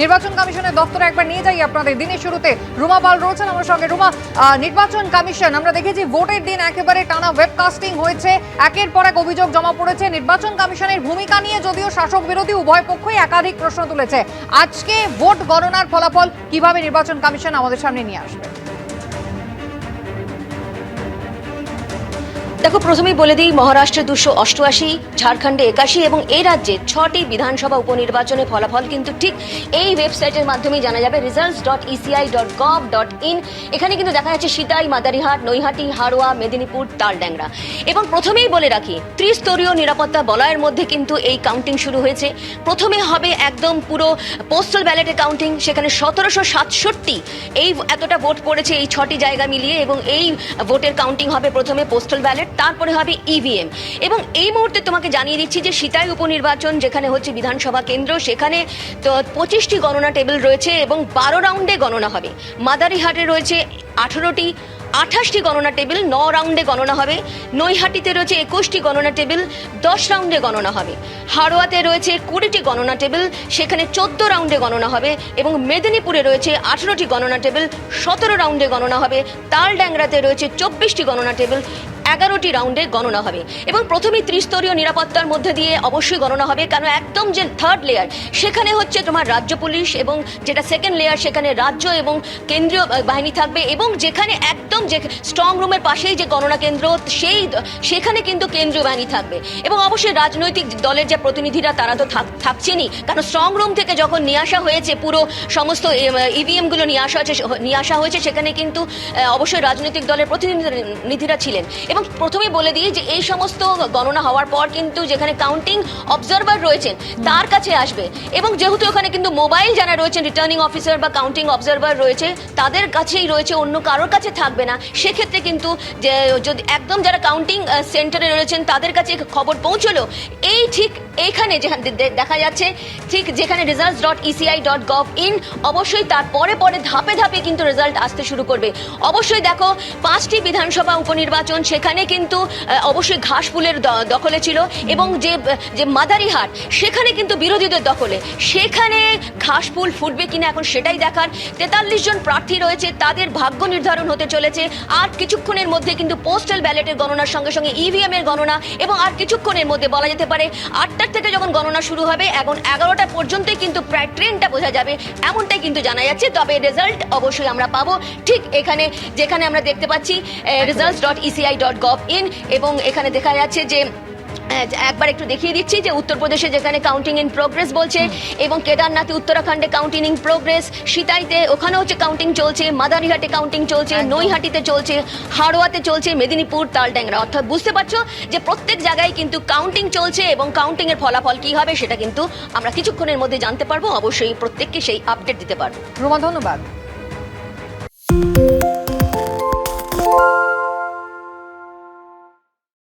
নির্বাচন কমিশনের দপ্তরে একবার নিয়ে যাই আপনাদের দিনের শুরুতে। রুমা পাল রয়েছেন আমার সঙ্গে। রুমা নির্বাচন কমিশন, আমরা দেখেছি ভোটের দিন একেবারে টানা ওয়েবকাস্টিং হয়েছে। একের পর এক অভিযোগ জমা পড়েছে। নির্বাচন কমিশনের ভূমিকা নিয়ে যদিও শাসক বিরোধী উভয় পক্ষই একাধিক প্রশ্ন তুলেছে। আজকে ভোট গণনার ফলাফল কীভাবে নির্বাচন কমিশন আমাদের সামনে নিয়ে আসবে? দেখো, প্রথমেই বলে দিই, মহারাষ্ট্রে দুশো অষ্টআশি, ঝাড়খণ্ডে একাশি এবং এই রাজ্যে ছটি বিধানসভা উপনির্বাচনে ফলাফল কিন্তু ঠিক এই ওয়েবসাইটের মাধ্যমেই জানা যাবে। Results dot ECI dot gov dot in এখানে কিন্তু দেখা যাচ্ছে সিতাই, মাদারিহাট, নৈহাটি, হাড়োয়া, মেদিনীপুর তালড্যাংরা এবং প্রথমেই বলে রাখি, ত্রিস্তরীয় নিরাপত্তা বলয়ের মধ্যে কিন্তু এই কাউন্টিং শুরু হয়েছে। প্রথমে হবে একদম পুরো পোস্টাল ব্যালেটে কাউন্টিং সেখানে সতেরোশো সাতষট্টি এই এতটা ভোট পড়েছে এই ছটি জায়গা মিলিয়ে এবং এই ভোটের কাউন্টিং হবে প্রথমে পোস্টাল ব্যালেট তারপরে হবে ইভিএম এবং এই মুহূর্তে তোমাকে জানিয়ে দিচ্ছি যে সিতাই উপনির্বাচন যেখানে হচ্ছে বিধানসভা কেন্দ্র, সেখানে তো পঁচিশটি গণনা টেবিল রয়েছে এবং বারো রাউন্ডে গণনা হবে। মাদারিহাটে রয়েছে আঠেরোটি, আঠাশটি গণনা টেবিল, ন রাউন্ডে গণনা হবে। নৈহাটিতে রয়েছে একুশটি গণনা টেবিল, দশ রাউন্ডে গণনা হবে। হাড়োয়াতে রয়েছে কুড়িটি গণনা টেবিল, সেখানে চোদ্দ রাউন্ডে গণনা হবে এবং মেদিনীপুরে রয়েছে আঠেরোটি গণনা টেবিল, সতেরো রাউন্ডে গণনা হবে। তালড্যাংরাতে রয়েছে চব্বিশটি গণনা টেবিল এগারোটি রাউন্ডে গণনা হবে। এবং প্রথমেই ত্রিস্তরীয় নিরাপত্তার মধ্যে দিয়ে অবশ্যই গণনা হবে, কারণ একদম যে থার্ড লেয়ার সেখানে হচ্ছে তোমার রাজ্য পুলিশ এবং যেটা সেকেন্ড লেয়ার সেখানে রাজ্য এবং কেন্দ্রীয় বাহিনী থাকবে এবং যেখানে একদম যে স্ট্রং রুমের পাশেই যে গণনা কেন্দ্র, সেই, সেখানে কিন্তু কেন্দ্রীয় বাহিনী থাকবে। এবং অবশ্যই রাজনৈতিক দলের যে প্রতিনিধিরা, তারা তো থাক- থাকছেনই। কারণ স্ট্রং রুম থেকে যখন নিয়ে আসা হয়েছে, পুরো সমস্ত ইভিএমগুলো নিয়ে আসা হয়েছে, নিয়ে আসা হয়েছে, সেখানে কিন্তু অবশ্যই রাজনৈতিক দলের প্রতিনিধিরা ছিলেন। এবং প্রথমেই বলে দিই যে এই সমস্ত গণনা হওয়ার পর কিন্তু যেখানে কাউন্টিং অবজারভার রয়েছেন, তার কাছে আসবে। এবং যেহেতু ওখানে কিন্তু মোবাইল যারা রয়েছেন রিটার্নিং অফিসার বা কাউন্টিং অবজারভার রয়েছে, তাদের কাছেই রয়েছে, অন্য কারোর কাছে থাকবে না। সেক্ষেত্রে কিন্তু যে, যদি একদম যারা কাউন্টিং সেন্টারে রয়েছেন, তাদের কাছে খবর পৌঁছলো, এই ঠিক এইখানে যেখানে দেখা যাচ্ছে, ঠিক যেখানে results dot ECI dot gov in অবশ্যই তার পরে পরে ধাপে ধাপে কিন্তু রেজাল্ট আসতে শুরু করবে। অবশ্যই দেখো, পাঁচটি বিধানসভা উপনির্বাচন, সেখানে কিন্তু আহ, অবশ্যই ঘাসফুলের দখলে ছিল এবং যে যে মাদারিহাট সেখানে কিন্তু বিরোধীদের দখলে। সেখানে ঘাসফুল ফুটবে কিনা এখন সেটাই দেখার। তেতাল্লিশ জন প্রার্থী রয়েছে তাদের ভাগ্য নির্ধারণ হতে চলেছে। আর কিছুক্ষণের মধ্যে কিন্তু পোস্টাল ব্যালেটের গণনার সঙ্গে সঙ্গে ইভিএম এর গণনা এবং আর কিছুক্ষণের মধ্যে বলা যেতে পারে আটটার থেকে যখন গণনা শুরু হবে এখন এগারোটা পর্যন্তই কিন্তু প্রায় ট্রেনটা বোঝা যাবে। এমনটাই কিন্তু জানা যাচ্ছে তবে রেজাল্ট অবশ্যই আমরা পাবো। ঠিক এখানে যেখানে আমরা দেখতে পাচ্ছি result dot ECI dot gov in এবং এখানে দেখা যাচ্ছে যে একবার একটু দেখিয়ে দিচ্ছি যে উত্তরপ্রদেশে যেখানে কাউন্টিং ইন প্রোগ্রেস বলছে এবং কেদারনাথে উত্তরাখণ্ডে কাউন্টিং ইন প্রোগ্রেস সিতাইতে ওখানে হচ্ছে কাউন্টিং চলছে মাদারিহাটে কাউন্টিং চলছে নৈহাটিতে চলছে হাড়োয়াতে চলছে মেদিনীপুর তালড্যাংরা অর্থাৎ বুঝতে পারছ যে প্রত্যেক জায়গায় কিন্তু কাউন্টিং চলছে এবং কাউন্টিং এর ফলাফল কি হবে সেটা কিন্তু আমরা কিছুক্ষণের মধ্যে জানতে পারব। অবশ্যই প্রত্যেককে সেই আপডেট দিতে পারব। রুমা ধন্যবাদ।